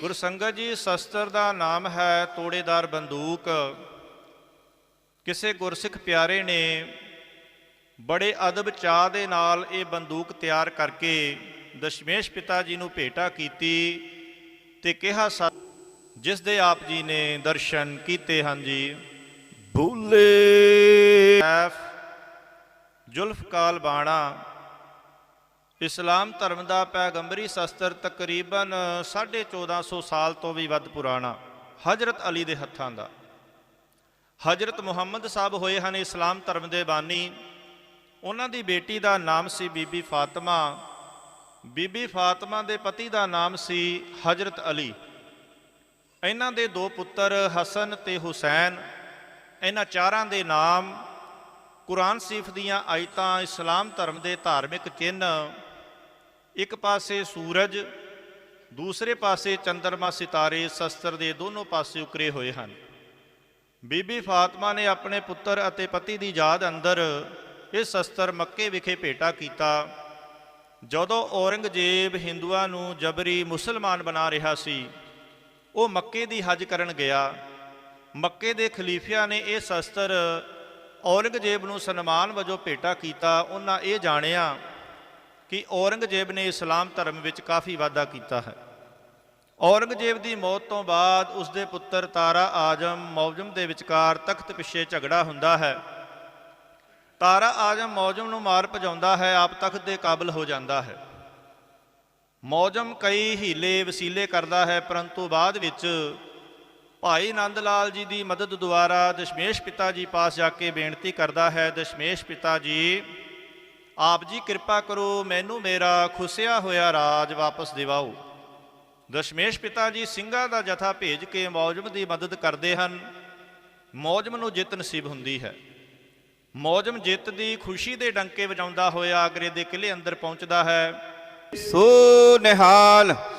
ਗੁਰਸੰਗਤ ਜੀ ਸ਼ਸਤਰ ਦਾ ਨਾਮ ਹੈ ਤੋੜੇਦਾਰ ਬੰਦੂਕ। ਕਿਸੇ ਗੁਰਸਿੱਖ ਪਿਆਰੇ ਨੇ ਬੜੇ ਅਦਬ ਚਾਹ ਦੇ ਨਾਲ ਇਹ ਬੰਦੂਕ ਤਿਆਰ ਕਰਕੇ ਦਸ਼ਮੇਸ਼ ਪਿਤਾ ਜੀ ਨੂੰ ਭੇਟਾ ਕੀਤੀ ਤੇ ਕਿਹਾ ਸਾ ਜਿਸ ਦੇ ਆਪ ਜੀ ਨੇ ਦਰਸ਼ਨ ਕੀਤੇ ਹਨ ਜੀ। ਭੂਲੇ ਐਫ ਜ਼ੁਲਫਕਾਲ ਬਾਣਾ। ਇਸਲਾਮ ਧਰਮ ਦਾ ਪੈਗੰਬਰੀ ਸ਼ਸਤਰ ਤਕਰੀਬਨ 1450 ਸਾਲ ਤੋਂ ਵੀ ਵੱਧ ਪੁਰਾਣਾ, ਹਜ਼ਰਤ ਅਲੀ ਦੇ ਹੱਥਾਂ ਦਾ। ਹਜ਼ਰਤ ਮੁਹੰਮਦ ਸਾਹਿਬ ਹੋਏ ਹਨ ਇਸਲਾਮ ਧਰਮ ਦੇ ਬਾਨੀ। ਉਹਨਾਂ ਦੀ ਬੇਟੀ ਦਾ ਨਾਮ ਸੀ ਬੀਬੀ ਫਾਤਿਮਾ। ਬੀਬੀ ਫਾਤਿਮਾ ਦੇ ਪਤੀ ਦਾ ਨਾਮ ਸੀ ਹਜ਼ਰਤ ਅਲੀ। ਇਹਨਾਂ ਦੇ ਦੋ ਪੁੱਤਰ ਹਸਨ ਤੇ ਹੁਸੈਨ। ਇਹਨਾਂ ਚਾਰਾਂ ਦੇ ਨਾਮ ਕੁਰਾਨ ਸ਼ਰੀਫ ਦੀਆਂ ਆਇਤਾਂ ਇਸਲਾਮ ਧਰਮ ਦੇ ਧਾਰਮਿਕ ਚਿੰਨ੍ਹ ਇੱਕ ਪਾਸੇ ਸੂਰਜ, ਦੂਸਰੇ ਪਾਸੇ ਚੰਦਰਮਾ ਸਿਤਾਰੇ ਸ਼ਸਤਰ ਦੇ ਦੋਨੋਂ ਪਾਸੇ ਉਕਰੇ ਹੋਏ ਹਨ। ਬੀਬੀ ਫਾਤਮਾ ਨੇ ਆਪਣੇ ਪੁੱਤਰ ਅਤੇ ਪਤੀ ਦੀ ਯਾਦ ਅੰਦਰ ਇਹ ਸ਼ਸਤਰ ਮੱਕੇ ਵਿਖੇ ਭੇਟਾ ਕੀਤਾ। ਜਦੋਂ ਔਰੰਗਜ਼ੇਬ ਹਿੰਦੂਆਂ ਨੂੰ ਜਬਰੀ ਮੁਸਲਮਾਨ ਬਣਾ ਰਿਹਾ ਸੀ, ਉਹ ਮੱਕੇ ਦੀ ਹਜ ਕਰਨ ਗਿਆ। ਮੱਕੇ ਦੇ ਖਲੀਫਿਆਂ ਨੇ ਇਹ ਸ਼ਸਤਰ ਔਰੰਗਜ਼ੇਬ ਨੂੰ ਸਨਮਾਨ ਵਜੋਂ ਭੇਟਾ ਕੀਤਾ। ਉਹਨਾਂ ਇਹ ਜਾਣਿਆ ਕਿ ਔਰੰਗਜ਼ੇਬ ਨੇ ਇਸਲਾਮ ਧਰਮ ਵਿੱਚ ਕਾਫੀ ਵਾਧਾ ਕੀਤਾ ਹੈ। ਔਰੰਗਜ਼ੇਬ ਦੀ ਮੌਤ ਤੋਂ ਬਾਅਦ ਉਸ ਦੇ ਪੁੱਤਰ ਤਾਰਾ ਆਜਮ ਮੌਜਮ ਦੇ ਵਿਚਕਾਰ ਤਖਤ ਪਿੱਛੇ ਝਗੜਾ ਹੁੰਦਾ ਹੈ। ਤਾਰਾ ਆਜਮ ਮੌਜਮ ਨੂੰ ਮਾਰ ਭਜਾਉਂਦਾ ਹੈ, ਆਪ ਤਖਤ ਦੇ ਕਾਬਲ ਹੋ ਜਾਂਦਾ ਹੈ। ਮੌਜਮ ਕਈ ਹੀਲੇ ਵਸੀਲੇ ਕਰਦਾ ਹੈ, ਪਰੰਤੂ ਬਾਅਦ ਵਿੱਚ ਭਾਈ ਆਨੰਦ ਲਾਲ ਜੀ ਦੀ ਮਦਦ ਦੁਆਰਾ ਦਸ਼ਮੇਸ਼ ਪਿਤਾ ਜੀ ਪਾਸ ਜਾ ਕੇ ਬੇਨਤੀ ਕਰਦਾ ਹੈ, ਦਸ਼ਮੇਸ਼ ਪਿਤਾ ਜੀ ਆਪ ਜੀ ਕਿਰਪਾ ਕਰੋ, ਮੈਨੂੰ ਮੇਰਾ ਖੁਸਿਆ ਹੋਇਆ ਰਾਜ ਵਾਪਸ ਦਿਵਾਓ। ਦਸ਼ਮੇਸ਼ ਪਿਤਾ ਜੀ ਸਿੰਘਾਂ ਦਾ ਜਥਾ ਭੇਜ ਕੇ ਮੌਜਮ ਦੀ ਮਦਦ ਕਰਦੇ ਹਨ। ਮੌਜਮ ਨੂੰ ਜਿੱਤ ਨਸੀਬ ਹੁੰਦੀ ਹੈ। ਮੌਜਮ ਜਿੱਤ ਦੀ ਖੁਸ਼ੀ ਦੇ ਡੰਕੇ ਵਜਾਉਂਦਾ ਹੋਇਆ ਆਗਰੇ ਦੇ ਕਿਲੇ ਅੰਦਰ ਪਹੁੰਚਦਾ ਹੈ। ਸੋ ਨਿਹਾਲ